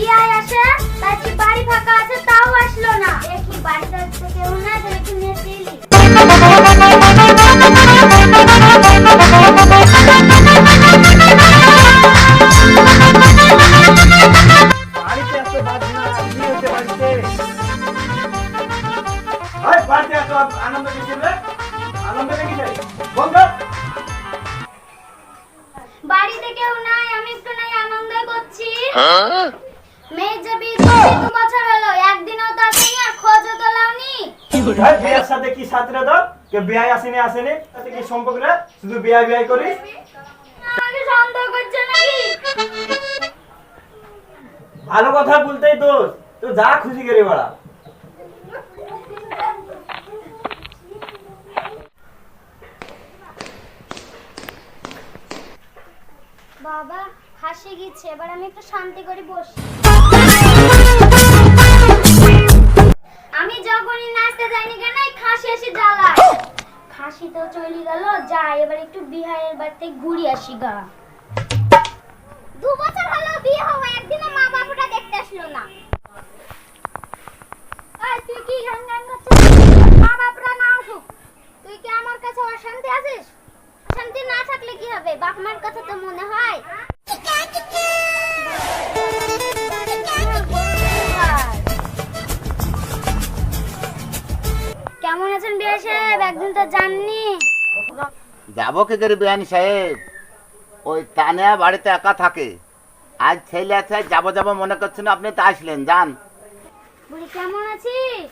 বিয়ায় আসে তাই কি বাড়ি ফাঁকা আছে তাও আসলো না। দেখি বাড়িতে আসতে কেউ না তাহলে কি নেচে এলি বাড়িতে এত বাদ না কি বাড়িতে? হয় বাড়িতে এত আনন্দ কিসের আনন্দ নাকি যাই বন্ধ। বাড়িতে কেউ নাই আমি একটু নাই আনন্দ করছি মেয়ের যে বিয়ে দিয়েছি দু বছর হলো একদিনও তো আসেনি আর খোঁজও তো লাওনি। ভাই বিয়ের সাথে কি সাথে রে কে বিয়ে আসেনি আসেনি? তাতে কি সম্পর্ক রে? শুধু বিয়ে বিয়ে করিস আমাকে সন্দেহ করছে নাকি? ভালো কথা বলতেই দোষ। তো যা খুশি করে বাড়া। বাবা হাসি গিয়েছে এবার আমি একটু শান্তি করে বসি। যাইনি কেন? খাসি এসে জ্বালায়। খাসি তো চলে গেল। যাই এবার একটু বিহারের বাড়িতে ঘুরে আসি গা। দু বছর হলো বিয়ে হওয়া একদিনও মা বাবাটা দেখতে আসলো না। তুই কি গান গান করছিস? মা বাপরা না আসুক তুই কি আমার কাছে অশান্তি আছিস? শান্তি না থাকলে কি হবে? বাপ মার কথা তো মনে হয়। কেমন আছেন বিয়ে সাহেব? একদিন তো জাননি যাব কি করে বিয়ানি সাহেব? ওই তানিয়া বাড়িতে একা থাকে। আজ ছেলে আছে যাব যাব মনে করছেন আপনি তো আসলেন যান। বুড়ি কেমন আছিস?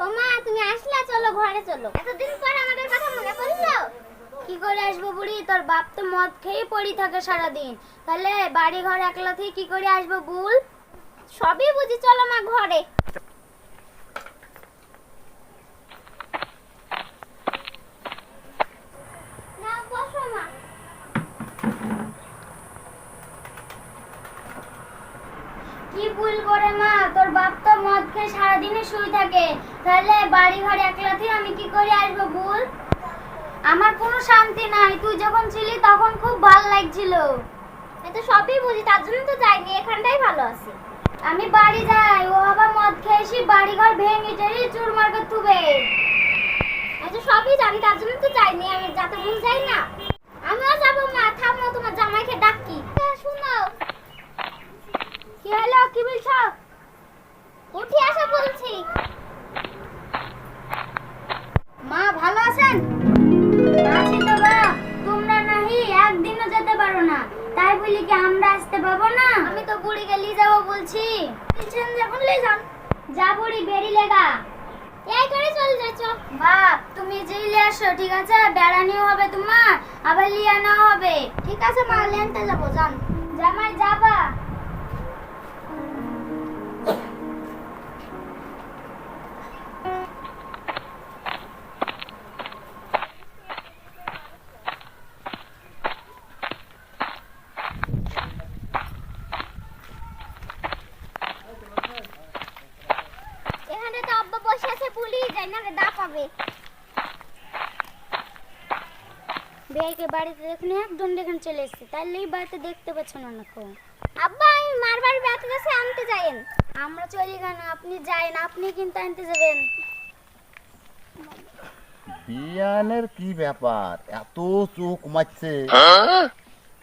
ও মা তুমি আসলে? চলো ঘরে চলো। এতদিন পর আমাদের কথা মনে পড়ল। কি করে আসব বুড়ি? তোর বাপ তো মদ খেয়ে পড়ি থাকে সারাদিন। তাহলে বাড়ি ঘর একলা থেকে কি করে আসব বুল? সবই বুঝি চলো মা ঘরে না বসো মা কি ভুল করে মা তোর বাপ তো মদ খেয়ে সারাদিনে শুয়ে থাকে। তাহলে বাড়ি ঘর একলাতে আমি কি করে আসব ভুল আমার কোনো শান্তি নাই। তুই যখন ছিলি তখন খুব ভালো লাগছিল। আমি তো সবই বুঝি তার জন্য তো যাইনি এখানটাই ভালো আছি। আমি বাড়ি যাই ও আবার মদ খেয়ে এসে বাড়ি ঘর ভেঙে টেরে চুরমার করে তুবে আমি তো সবই জানি তার জন্য তো যাইনি আমি যাতে ভুল যাই না আমিও যাব মা থামো তোমার জামাইকে ডাকি শুনো কি হলো কি বলছো উঠি আসো বলছি। মা, ভালো আছেন? আছি তো বা তোমরা নাহি, একদিনও যেতে পারো না। তাই বলি কি আমরা আসতে পাবো না? আমি তো বুড়ি গেলি যাব বলছি। বলছেন যখন লে যান, যা বুড়ি বেরি লেগা। এই করে চল যাচ্ছ। বাপ তুমি যেইলে আসো, ঠিক আছে? বেড়ানিও হবে তোমার, আবার লিয়ানো হবে। ঠিক আছে মা, লেনতে যাব, যান। জামাই যাবা। পাবে বেয়াইকে বাড়িতে দেখুন একজন দেখেন চলে এসেছে। তাহলে এই বাড়িতে দেখতে পাচ্ছ না নাকো আব্বা আমি মারবার বেড়াতে গেছে আনতে যাইন আমরা চলি কেন? আপনি যাইন আপনি কিন্তু আনতে যাবেন। বিয়ানের কি ব্যাপার? এত চোখ মারছে।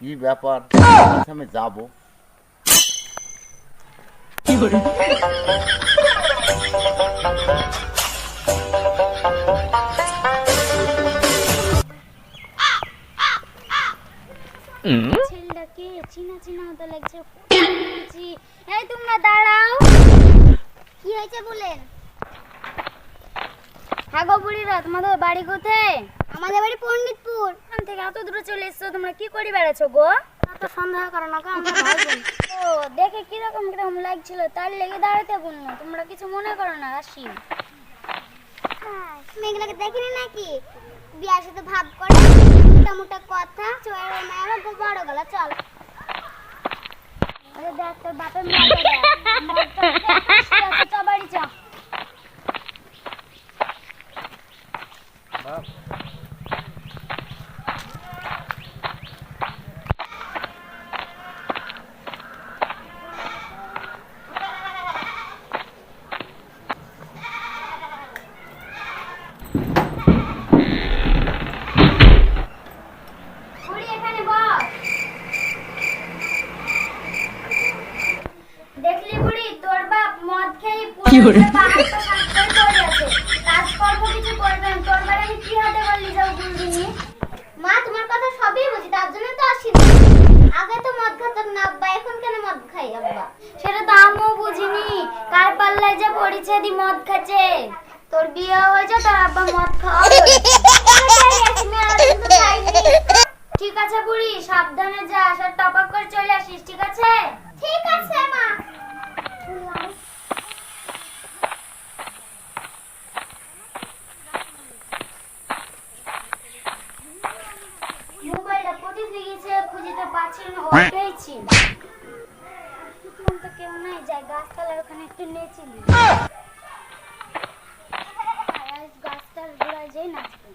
কি ব্যাপার? আমি যাব। ছেলেটাকে চিনা চিনা মতো লাগছে এই তোমরা দাঁড়াও। কি হয়েছে বলেন? হ্যাঁ গো বুড়িরা তোমাদের বাড়ি কোথায়? আমাদের বাড়ি পণ্ডিতপুর। ওখান থেকে এত দূরে চলে এসছো তোমরা কি করে বেড়াচ্ছো গো? এত সন্দেহ করো না আমরা ও দেখে কীরকম কীরকম লাগছিল তার লেগে দাঁড়াতে বলল। তোমরা কিছু মনে করো না আসি। মেঘলাকে দেখিনি নাকি? বিয়ার সাথে ভাব করে মোটা মোটা কথা চোর মায়ের বড় গলা চল। দেখ তোর বাপের বাড়ি you মা, তোমার কথা সবই বুঝি, তার জন্য তো আসি আগে তো মদ খাতাম না আব্বা, এখন কেন মদ খাই আব্বা? সেটা তো আমিও বুঝিনি। কার পাল্লায় যে পড়েছে দি মদ খাচ্ছে? তোর বিয়ে হয়েছে, তোর আব্বা মদ খাওয়া ঠিক আছে বুড়ি সাবধানে যাস আর টপাক করে চলে আসিস ঠিক আছে ঠিক আছে মা মোবাইলটা কোথায় দিয়ে গেছে পেয়েছি এখন তো কেউ নাই, যাই, গাছতলার ওখানে একটু নেচেলি গাছটার গোড়ায় যাই নাচবে।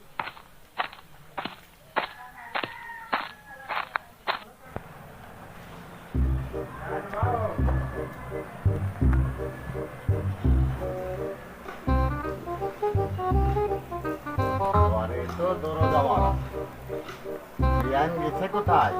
তো দৌড়ো যাওয়ার বিয়ান গেছে কোথায়?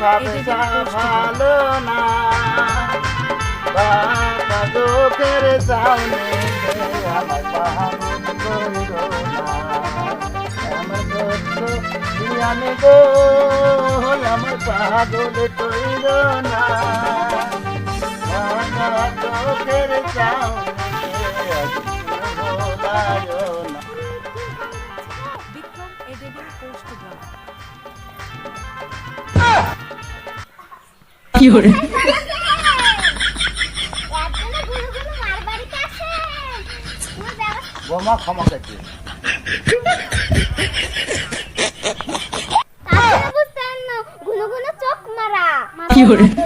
ভাবটা ভালো না বাবা চোখের সামনে আমার পাহাড় করিল আমার গো পাগল করিল না। চোখের সামনে না। তোমার ব্যবস্থা বোমা ক্ষমা করছে তার জন্য